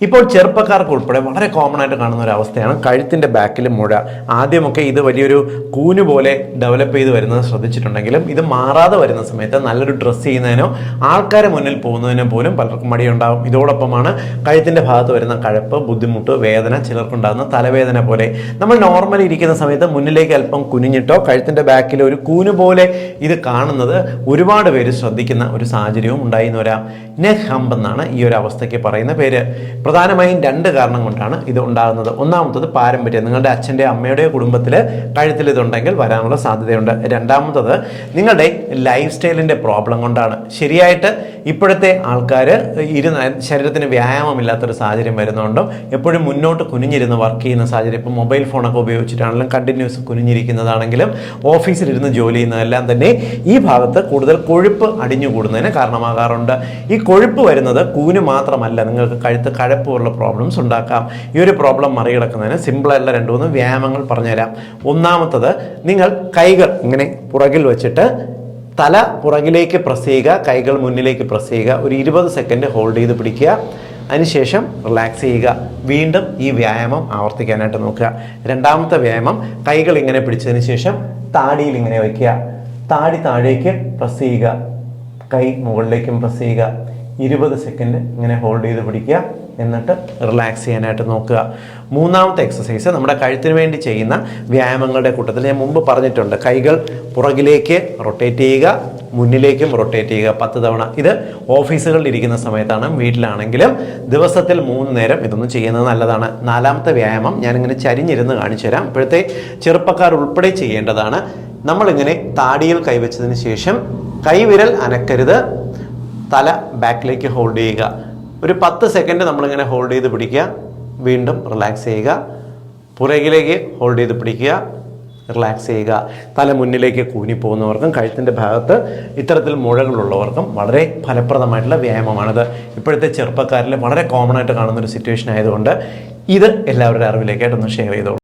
ഇപ്പോൾ ചെറുപ്പക്കാർക്ക് ഉൾപ്പെടെ വളരെ കോമൺ ആയിട്ട് കാണുന്ന ഒരു അവസ്ഥയാണ് കഴുത്തിന്റെ ബാക്കിൽ മുഴ. ആദ്യമൊക്കെ ഇത് വലിയൊരു കൂന് പോലെ ഡെവലപ്പ് ചെയ്ത് വരുന്നത് ശ്രദ്ധിച്ചിട്ടുണ്ടെങ്കിലും ഇത് മാറാതെ വരുന്ന സമയത്ത് നല്ലൊരു ഡ്രസ്സ് ചെയ്യുന്നതിനോ ആൾക്കാരെ മുന്നിൽ പോകുന്നതിനോ പോലും പലർക്കും മടിയുണ്ടാകും ഇതോടൊപ്പമാണ് കഴുത്തിന്റെ ഭാഗത്ത് വരുന്ന കഴപ്പ് ബുദ്ധിമുട്ട് വേദന ചിലർക്കുണ്ടാകുന്ന തലവേദന പോലെ. നമ്മൾ നോർമലി ഇരിക്കുന്ന സമയത്ത് മുന്നിലേക്ക് അല്പം കുനിഞ്ഞിട്ടോ കഴുത്തിന്റെ ബാക്കിൽ ഒരു കൂന് പോലെ ഇത് കാണുന്നത് ഒരുപാട് പേര് ശ്രദ്ധിക്കുന്ന ഒരു സാഹചര്യവും ഉണ്ടായിരുന്നു വരാം. നെഹ് ഹംബ് എന്നാണ് ഈ ഒരു അവസ്ഥയ്ക്ക് പറയുന്ന പേര്. പ്രധാനമായും രണ്ട് കാരണം കൊണ്ടാണ് ഇത് ഉണ്ടാകുന്നത്. ഒന്നാമത്തത് പാരമ്പര്യം. നിങ്ങളുടെ അച്ഛന്റെ അമ്മയുടെ കുടുംബത്തിൽ കഴുത്തിൽ ഇതുണ്ടെങ്കിൽ വരാനുള്ള സാധ്യതയുണ്ട്. രണ്ടാമത്തത് നിങ്ങളുടെ ലൈഫ് സ്റ്റൈലിന്റെ പ്രോബ്ലം കൊണ്ടാണ്. ശരിയായിട്ട് ഇപ്പോഴത്തെ ആൾക്കാർ ഇരുന്ന് ശരീരത്തിന് വ്യായാമമില്ലാത്തൊരു സാഹചര്യം വരുന്നതുകൊണ്ടും എപ്പോഴും മുന്നോട്ട് കുനിഞ്ഞിരുന്ന് വർക്ക് ചെയ്യുന്ന സാഹചര്യം. ഇപ്പോൾ മൊബൈൽ ഫോണൊക്കെ ഉപയോഗിച്ചിട്ടാണെങ്കിലും കണ്ടിന്യൂസ് കുനിഞ്ഞിരിക്കുന്നതാണെങ്കിലും ഓഫീസിലിരുന്ന് ജോലി ചെയ്യുന്നതെല്ലാം തന്നെ ഈ ഭാഗത്ത് കൂടുതൽ കൊഴുപ്പ് അടിഞ്ഞുകൂടുന്നതിന് കാരണമാകാറുണ്ട്. ഈ കൊഴുപ്പ് വരുന്നത് കൂന് മാത്രമല്ല. നിങ്ങൾക്ക് കഴുത്ത് കഴപ്പ് പോലുള്ള പ്രോബ്ലംസ് ഉണ്ടാക്കാം. ഈ ഒരു പ്രോബ്ലം മറികടക്കുന്നതിന് സിമ്പിളായിട്ടുള്ള രണ്ട് മൂന്ന് വ്യായാമങ്ങൾ പറഞ്ഞുതരാം. ഒന്നാമത്തത് നിങ്ങൾ കൈകൾ ഇങ്ങനെ പുറകിൽ വെച്ചിട്ട് തല പുറകിലേക്ക് പ്രസ് ചെയ്യുക കൈകൾ മുന്നിലേക്ക് പ്രസ് ചെയ്യുക ഒരു ഇരുപത് സെക്കൻഡ് ഹോൾഡ് ചെയ്ത് പിടിക്കുക. അതിനുശേഷം റിലാക്സ് ചെയ്യുക. വീണ്ടും ഈ വ്യായാമം ആവർത്തിക്കാനായിട്ട് നോക്കുക. രണ്ടാമത്തെ വ്യായാമം കൈകൾ ഇങ്ങനെ പിടിച്ചതിന് ശേഷം താടിയിൽ ഇങ്ങനെ വയ്ക്കുക താടി താഴേക്ക് പ്രസ് ചെയ്യുക. കൈ മുകളിലേക്കും പ്രസ് ചെയ്യുക. ഇരുപത് സെക്കൻഡ് ഇങ്ങനെ ഹോൾഡ് ചെയ്ത് പിടിക്കുക. എന്നിട്ട് റിലാക്സ് ചെയ്യാനായിട്ട് നോക്കുക. മൂന്നാമത്തെ എക്സസൈസ് നമ്മുടെ കഴുത്തിന് വേണ്ടി ചെയ്യുന്ന വ്യായാമങ്ങളുടെ കൂട്ടത്തിൽ ഞാൻ മുമ്പ് പറഞ്ഞിട്ടുണ്ട്. കൈകൾ പുറകിലേക്ക് റൊട്ടേറ്റ് ചെയ്യുക മുന്നിലേക്കും റൊട്ടേറ്റ് ചെയ്യുക. പത്ത് തവണ. ഇത് ഓഫീസുകളിൽ ഇരിക്കുന്ന സമയത്താണ്. വീട്ടിലാണെങ്കിലും ദിവസത്തിൽ മൂന്ന് നേരം ഇതൊന്നും ചെയ്യുന്നത് നല്ലതാണ്. നാലാമത്തെ വ്യായാമം ഞാനിങ്ങനെ ചരിഞ്ഞിരുന്ന് കാണിച്ചു തരാം. ഇപ്പോഴത്തെ ചെറുപ്പക്കാർ ഉൾപ്പെടെ ചെയ്യേണ്ടതാണ്. നമ്മളിങ്ങനെ താടിയിൽ കൈവച്ചതിന് ശേഷം കൈവിരൽ അനക്കരുത്. തല ബാക്കിലേക്ക് ഹോൾഡ് ചെയ്യുക. ഒരു പത്ത് സെക്കൻഡ് നമ്മളിങ്ങനെ ഹോൾഡ് ചെയ്ത് പിടിക്കുക. വീണ്ടും റിലാക്സ് ചെയ്യുക. പുറകിലേക്ക് ഹോൾഡ് ചെയ്ത് പിടിക്കുക. റിലാക്സ് ചെയ്യുക. തല മുന്നിലേക്ക് കൂനി പോകുന്നവർക്കും കഴുത്തിന്റെ ഭാഗത്ത് ഇത്തരത്തിൽ മുഴകളുള്ളവർക്കും വളരെ ഫലപ്രദമായിട്ടുള്ള വ്യായാമമാണിത്. ഇപ്പോഴത്തെ ചെറുപ്പക്കാരിൽ വളരെ കോമൺ ആയിട്ട് കാണുന്ന ഒരു സിറ്റുവേഷൻ ആയതുകൊണ്ട് ഇത് എല്ലാവരുടെ അറിവിലേക്കായിട്ടൊന്ന് ഷെയർ ചെയ്തോളൂ.